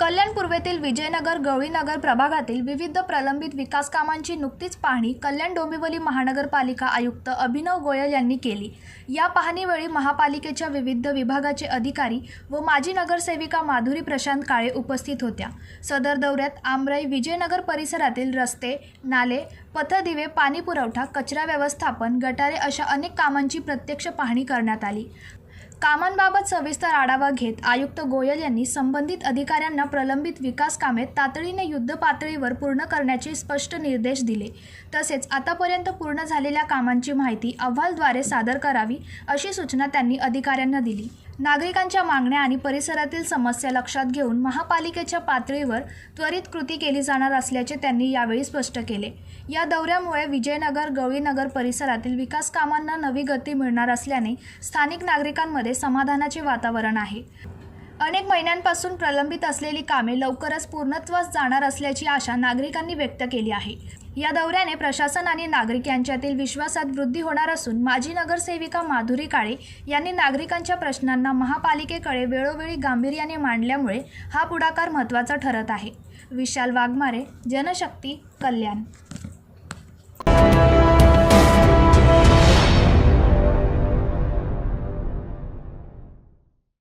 कल्याण पूर्वेतील विजयनगर गवळीनगर प्रभागातील विविध प्रलंबित विकास कामांची नुकतीच पाहणी कल्याण डोंबिवली महानगरपालिका आयुक्त अभिनव गोयल यांनी केली. या पाहणीवेळी महापालिकेच्या विविध विभागाचे अधिकारी व माजी नगरसेविका माधुरी प्रशांत काळे उपस्थित होत्या. सदर दौऱ्यात आमराई विजयनगर परिसरातील रस्ते नाले पथदिवे पाणी पुरवठा कचरा व्यवस्थापन गटारे अशा अनेक कामांची प्रत्यक्ष पाहणी करण्यात आली. कामांबाबत सविस्तर आढावा घेत आयुक्त गोयल यांनी संबंधित अधिकाऱ्यांना प्रलंबित विकास कामे तातडीने युद्ध पातळीवर पूर्ण करण्याचे स्पष्ट निर्देश दिले. तसेच आतापर्यंत पूर्ण झालेल्या कामांची माहिती अहवालद्वारे सादर करावी अशी सूचना त्यांनी अधिकाऱ्यांना दिली. नागरिकांच्या मागण्या आणि परिसरातील समस्या लक्षात घेऊन महापालिकेच्या पातळीवर त्वरित कृती केली जाणार असल्याचे त्यांनी यावेळी स्पष्ट केले. या दौऱ्यामुळे विजयनगर गवळीनगर परिसरातील विकास कामांना नवी गती मिळणार असल्याने स्थानिक नागरिकांमध्ये समाधानाचे वातावरण आहे. अनेक महिन्यांपासून प्रलंबित असलेली कामे लवकरच पूर्णत्वास जाणार असल्याची आशा नागरिकांनी व्यक्त केली आहे. या दौऱ्याने प्रशासन आणि नागरिक यांच्यातील विश्वासात वृद्धी होणार असून माजी नगरसेविका माधुरी काळे यांनी नागरिकांच्या प्रश्नांना महापालिकेकडे वेळोवेळी गांभीर्याने मांडल्यामुळे हा पुढाकार महत्त्वाचा ठरत आहे. विशाल वाघमारे जनशक्ती कल्याण.